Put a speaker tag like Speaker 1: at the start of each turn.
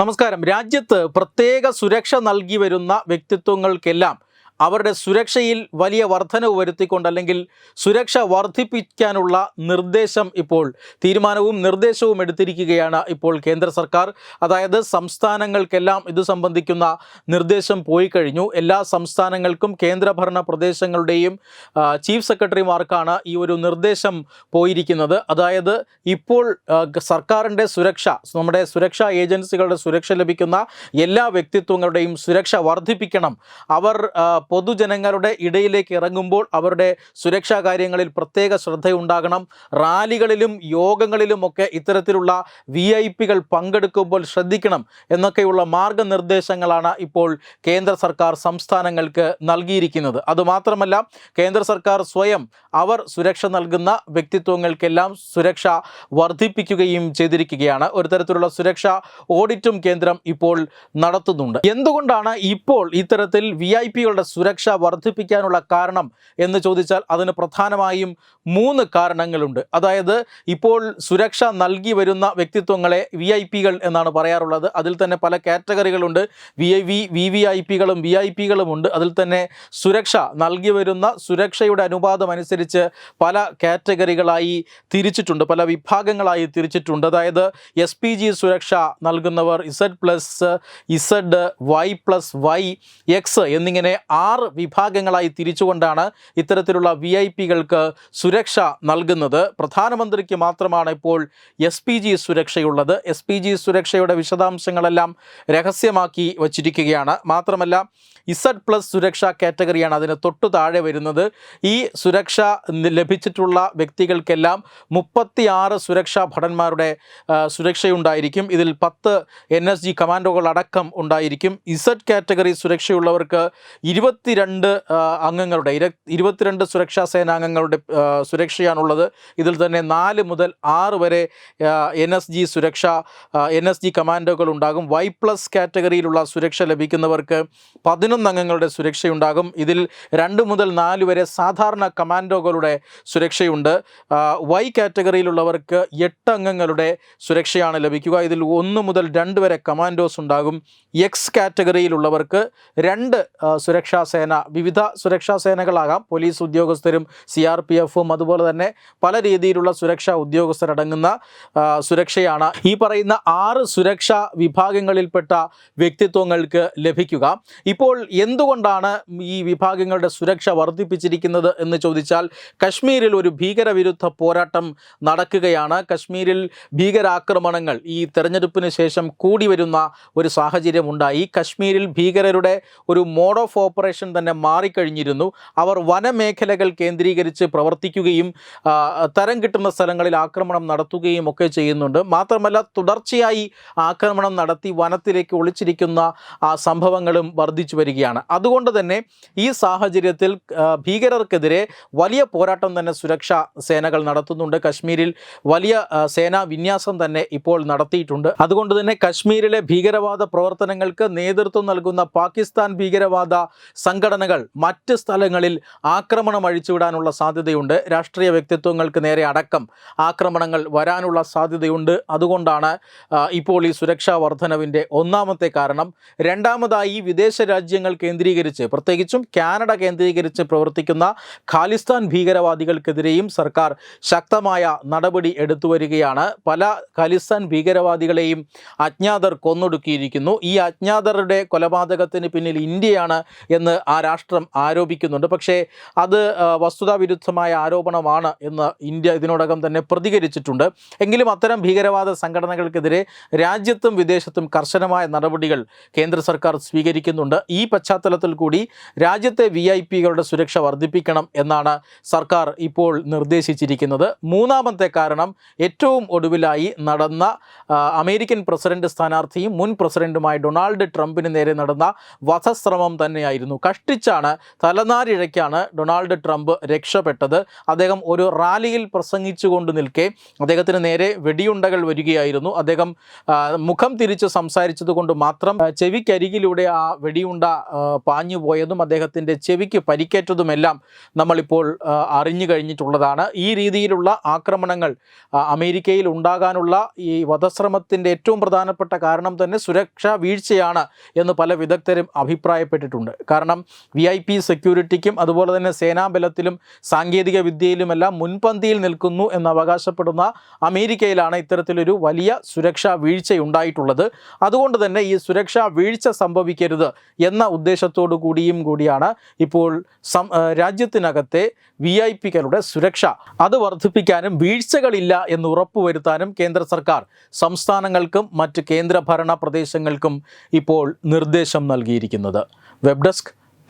Speaker 1: നമസ്കാരം രാജ്യത്ത് പ്രത്യേക സുരക്ഷ നൽകി വരുന്ന വ്യക്തിത്വങ്ങൾക്കെല്ലാം അവരുടെ സുരക്ഷയിൽ വലിയ വർധനവ് വരുത്തിക്കൊണ്ട് അല്ലെങ്കിൽ സുരക്ഷ വർദ്ധിപ്പിക്കാനുള്ള നിർദ്ദേശം ഇപ്പോൾ തീരുമാനവും നിർദ്ദേശവും എടുത്തിരിക്കുകയാണ് ഇപ്പോൾ കേന്ദ്ര സർക്കാർ അതായത് സംസ്ഥാനങ്ങൾക്കെല്ലാം ഇത് സംബന്ധിക്കുന്ന നിർദ്ദേശം പോയി കഴിഞ്ഞു എല്ലാ സംസ്ഥാനങ്ങൾക്കും കേന്ദ്രഭരണ പ്രദേശങ്ങളുടെയും ചീഫ് സെക്രട്ടറിമാർക്കാണ് ഈ ഒരു നിർദ്ദേശം പോയിരിക്കുന്നത് അതായത് ഇപ്പോൾ സർക്കാരിൻ്റെ സുരക്ഷ നമ്മുടെ സുരക്ഷാ ഏജൻസികളുടെ സുരക്ഷ ലഭിക്കുന്ന എല്ലാ വ്യക്തിത്വങ്ങളുടെയും സുരക്ഷ വർദ്ധിപ്പിക്കണം അവർ പൊതുജനങ്ങളുടെ ഇടയിലേക്ക് ഇറങ്ങുമ്പോൾ അവരുടെ സുരക്ഷാ കാര്യങ്ങളിൽ പ്രത്യേക ശ്രദ്ധയുണ്ടാകണം റാലികളിലും യോഗങ്ങളിലുമൊക്കെ ഇത്തരത്തിലുള്ള വി ഐ പികൾ പങ്കെടുക്കുമ്പോൾ ശ്രദ്ധിക്കണം എന്നൊക്കെയുള്ള മാർഗനിർദ്ദേശങ്ങളാണ് ഇപ്പോൾ കേന്ദ്ര സർക്കാർ സംസ്ഥാനങ്ങൾക്ക് നൽകിയിരിക്കുന്നത് അതുമാത്രമല്ല കേന്ദ്ര സർക്കാർ സ്വയം അവർ സുരക്ഷ നൽകുന്ന വ്യക്തിത്വങ്ങൾക്കെല്ലാം സുരക്ഷ വർദ്ധിപ്പിക്കുകയും ചെയ്തിരിക്കുകയാണ് ഒരു തരത്തിലുള്ള സുരക്ഷ ഓഡിറ്റും കേന്ദ്രം ഇപ്പോൾ നടത്തുന്നുണ്ട് എന്തുകൊണ്ടാണ് ഇപ്പോൾ ഇത്തരത്തിൽ വി ഐ പികളുടെ സുരക്ഷ വർദ്ധിപ്പിക്കാനുള്ള കാരണം എന്ന് ചോദിച്ചാൽ അതിന് പ്രധാനമായും മൂന്ന് കാരണങ്ങളുണ്ട് അതായത് ഇപ്പോൾ സുരക്ഷ നൽകി വരുന്ന വ്യക്തിത്വങ്ങളെ വി ഐ പികൾ എന്നാണ് പറയാറുള്ളത് അതിൽ തന്നെ പല കാറ്റഗറികളുണ്ട് V I V V V I പികളും V I പികളും ഉണ്ട് അതിൽ തന്നെ സുരക്ഷ നൽകി വരുന്ന സുരക്ഷയുടെ അനുപാതം അനുസരിച്ച് പല കാറ്റഗറികളായി തിരിച്ചിട്ടുണ്ട് പല വിഭാഗങ്ങളായി തിരിച്ചിട്ടുണ്ട് അതായത് എസ് പി ജി സുരക്ഷ നൽകുന്നവർ Z plus Z Y plus Y X എന്നിങ്ങനെ ആറ് വിഭാഗങ്ങളായി തിരിച്ചുകൊണ്ടാണ് ഇത്തരത്തിലുള്ള വി ഐ പികൾക്ക് സുരക്ഷ നൽകുന്നത് പ്രധാനമന്ത്രിക്ക് മാത്രമാണ് ഇപ്പോൾ എസ് പി ജി സുരക്ഷയുള്ളത് എസ് പി ജി സുരക്ഷയുടെ വിശദാംശങ്ങളെല്ലാം രഹസ്യമാക്കി വച്ചിരിക്കുകയാണ് മാത്രമല്ല ഇസഡ് പ്ലസ് സുരക്ഷാ കാറ്റഗറിയാണ് അതിന് തൊട്ടു താഴെ വരുന്നത് ഈ സുരക്ഷ ലഭിച്ചിട്ടുള്ള വ്യക്തികൾക്കെല്ലാം ആറ് സുരക്ഷാ ഭടന്മാരുടെ സുരക്ഷയുണ്ടായിരിക്കും ഇതിൽ പത്ത് എൻ എസ് ജി കമാൻഡോകൾ അടക്കം ഉണ്ടായിരിക്കും ഇസഡ് കാറ്റഗറി സുരക്ഷയുള്ളവർക്ക് ഇരുപത് ഇരുപത്തിരണ്ട് അംഗങ്ങളുടെ ഇര ഇരുപത്തിരണ്ട് സുരക്ഷാ സേനാംഗങ്ങളുടെ സുരക്ഷയാണുള്ളത് ഇതിൽ തന്നെ നാല് മുതൽ ആറ് വരെ എൻ എസ് ജി സുരക്ഷ എൻ എസ് ജി കമാൻഡോകൾ ഉണ്ടാകും വൈ പ്ലസ് കാറ്റഗറിയിലുള്ള സുരക്ഷ ലഭിക്കുന്നവർക്ക് പതിനൊന്ന് അംഗങ്ങളുടെ സുരക്ഷയുണ്ടാകും ഇതിൽ രണ്ട് മുതൽ നാല് വരെ സാധാരണ കമാൻഡോകളുടെ സുരക്ഷയുണ്ട് വൈ കാറ്റഗറിയിലുള്ളവർക്ക് എട്ട് അംഗങ്ങളുടെ സുരക്ഷയാണ് ലഭിക്കുക ഇതിൽ ഒന്ന് മുതൽ രണ്ട് വരെ കമാൻഡോസ് ഉണ്ടാകും എക്സ് കാറ്റഗറിയിലുള്ളവർക്ക് രണ്ട് സുരക്ഷാ സേന വിവിധ സുരക്ഷാ സേനകളാകാം പോലീസ് ഉദ്യോഗസ്ഥരും സി ആർ പി എഫും അതുപോലെ തന്നെ പല രീതിയിലുള്ള സുരക്ഷാ ഉദ്യോഗസ്ഥരടങ്ങുന്ന സുരക്ഷയാണ് ഈ പറയുന്ന ആറ് സുരക്ഷാ വിഭാഗങ്ങളിൽപ്പെട്ട വ്യക്തിത്വങ്ങൾക്ക് ലഭിക്കുക ഇപ്പോൾ എന്തുകൊണ്ടാണ് ഈ വിഭാഗങ്ങളുടെ സുരക്ഷ വർദ്ധിപ്പിച്ചിരിക്കുന്നത് എന്ന് ചോദിച്ചാൽ കശ്മീരിൽ ഒരു ഭീകരവിരുദ്ധ പോരാട്ടം നടക്കുകയാണ് കശ്മീരിൽ ഭീകരാക്രമണങ്ങൾ ഈ തെരഞ്ഞെടുപ്പിന് ശേഷം കൂടി വരുന്ന ഒരു സാഹചര്യമുണ്ടായി കശ്മീരിൽ ഭീകരരുടെ ഒരു മോഡ് ഓഫ് ഓപ്പറേഷൻ കോർപ്പറേഷൻ തന്നെ മാറിക്കഴിഞ്ഞിരുന്നു അവർ വനമേഖലകൾ കേന്ദ്രീകരിച്ച് പ്രവർത്തിക്കുകയും തരം കിട്ടുന്ന സ്ഥലങ്ങളിൽ ആക്രമണം നടത്തുകയും ഒക്കെ ചെയ്യുന്നുണ്ട് മാത്രമല്ല തുടർച്ചയായി ആക്രമണം നടത്തി വനത്തിലേക്ക് ഒളിച്ചിരിക്കുന്ന സംഭവങ്ങളും വർദ്ധിച്ചു വരികയാണ് അതുകൊണ്ട് തന്നെ ഈ സാഹചര്യത്തിൽ ഭീകരർക്കെതിരെ വലിയ പോരാട്ടം തന്നെ സുരക്ഷാ സേനകൾ നടത്തുന്നുണ്ട് കശ്മീരിൽ വലിയ സേനാ വിന്യാസം തന്നെ ഇപ്പോൾ നടത്തിയിട്ടുണ്ട് അതുകൊണ്ട് തന്നെ കശ്മീരിലെ ഭീകരവാദ പ്രവർത്തനങ്ങൾക്ക് നേതൃത്വം നൽകുന്ന പാകിസ്ഥാൻ ഭീകരവാദ സംഘടനകൾ മറ്റ് സ്ഥലങ്ങളിൽ ആക്രമണം അഴിച്ചുവിടാനുള്ള സാധ്യതയുണ്ട് രാഷ്ട്രീയ വ്യക്തിത്വങ്ങൾക്ക് നേരെ അടക്കം ആക്രമണങ്ങൾ വരാനുള്ള സാധ്യതയുണ്ട് അതുകൊണ്ടാണ് ഇപ്പോൾ ഈ സുരക്ഷാ വർധനവിൻ്റെ ഒന്നാമത്തെ കാരണം രണ്ടാമതായി വിദേശ രാജ്യങ്ങൾ കേന്ദ്രീകരിച്ച് പ്രത്യേകിച്ചും കാനഡ കേന്ദ്രീകരിച്ച് പ്രവർത്തിക്കുന്ന ഖാലിസ്ഥാൻ ഭീകരവാദികൾക്കെതിരെയും സർക്കാർ ശക്തമായ നടപടി എടുത്തു വരികയാണ് പല ഖാലിസ്ഥാൻ ഭീകരവാദികളെയും അജ്ഞാതർ കൊന്നൊടുക്കിയിരിക്കുന്നു ഈ അജ്ഞാതരുടെ കൊലപാതകത്തിന് പിന്നിൽ ഇന്ത്യയാണ് എന്ന് ആ രാഷ്ട്രം ആരോപിക്കുന്നുണ്ട് പക്ഷേ അത് വസ്തുതാവിരുദ്ധമായ ആരോപണമാണ് എന്ന് ഇന്ത്യ ഇതിനോടകം തന്നെ പ്രതികരിച്ചിട്ടുണ്ട് എങ്കിലും അത്തരം ഭീകരവാദ സംഘടനകൾക്കെതിരെ രാജ്യത്തും വിദേശത്തും കർശനമായ നടപടികൾ കേന്ദ്ര സർക്കാർ സ്വീകരിക്കുന്നുണ്ട് ഈ പശ്ചാത്തലത്തിൽ കൂടി രാജ്യത്തെ വി ഐ പികളുടെ സുരക്ഷ വർദ്ധിപ്പിക്കണം എന്നാണ് സർക്കാർ ഇപ്പോൾ നിർദ്ദേശിച്ചിരിക്കുന്നത് മൂന്നാമത്തെ കാരണം ഏറ്റവും ഒടുവിലായി നടന്ന അമേരിക്കൻ പ്രസിഡന്റ് സ്ഥാനാർത്ഥിയും മുൻ പ്രസിഡന്റുമായ ഡൊണാൾഡ് ട്രംപിന് നേരെ നടന്ന വധശ്രമം തന്നെയായിരുന്നു കഷ്ടിച്ചാണ് തലനാരിഴയ്ക്കാണ് ഡൊണാൾഡ് ട്രംപ് രക്ഷപ്പെട്ടത് അദ്ദേഹം ഒരു റാലിയിൽ പ്രസംഗിച്ചുകൊണ്ട് നിൽക്കെ അദ്ദേഹത്തിന് നേരെ വെടിയുണ്ടകൾ വരികയായിരുന്നു അദ്ദേഹം മുഖം തിരിച്ച് സംസാരിച്ചത് മാത്രം ചെവിക്കരികിലൂടെ ആ വെടിയുണ്ട പാഞ്ഞു പോയതും അദ്ദേഹത്തിൻ്റെ ചെവിക്ക് പരിക്കേറ്റതുമെല്ലാം നമ്മളിപ്പോൾ അറിഞ്ഞു കഴിഞ്ഞിട്ടുള്ളതാണ് ഈ രീതിയിലുള്ള ആക്രമണങ്ങൾ അമേരിക്കയിൽ ഉണ്ടാകാനുള്ള ഈ വധശ്രമത്തിൻ്റെ ഏറ്റവും പ്രധാനപ്പെട്ട കാരണം തന്നെ സുരക്ഷാ വീഴ്ചയാണ് എന്ന് പല വിദഗ്ധരും അഭിപ്രായപ്പെട്ടിട്ടുണ്ട് കാരണം കാരണം വി ഐ പി സെക്യൂരിറ്റിക്കും അതുപോലെ തന്നെ സേനാബലത്തിലും സാങ്കേതിക വിദ്യയിലുമെല്ലാം മുൻപന്തിയിൽ നിൽക്കുന്നു എന്ന് അവകാശപ്പെടുന്ന അമേരിക്കയിലാണ് ഇത്തരത്തിലൊരു വലിയ സുരക്ഷാ വീഴ്ചയുണ്ടായിട്ടുള്ളത് അതുകൊണ്ട് തന്നെ ഈ സുരക്ഷാ വീഴ്ച സംഭവിക്കരുത് എന്ന ഉദ്ദേശത്തോടു കൂടിയും കൂടിയാണ് ഇപ്പോൾ രാജ്യത്തിനകത്തെ വി ഐ പികളുടെ സുരക്ഷ അത് വർദ്ധിപ്പിക്കാനും വീഴ്ചകളില്ല എന്ന് ഉറപ്പുവരുത്താനും കേന്ദ്ര സർക്കാർ സംസ്ഥാനങ്ങൾക്കും മറ്റ് കേന്ദ്രഭരണ പ്രദേശങ്ങൾക്കും ഇപ്പോൾ നിർദ്ദേശം നൽകിയിരിക്കുന്നത് വെബ് ഡെസ്ക്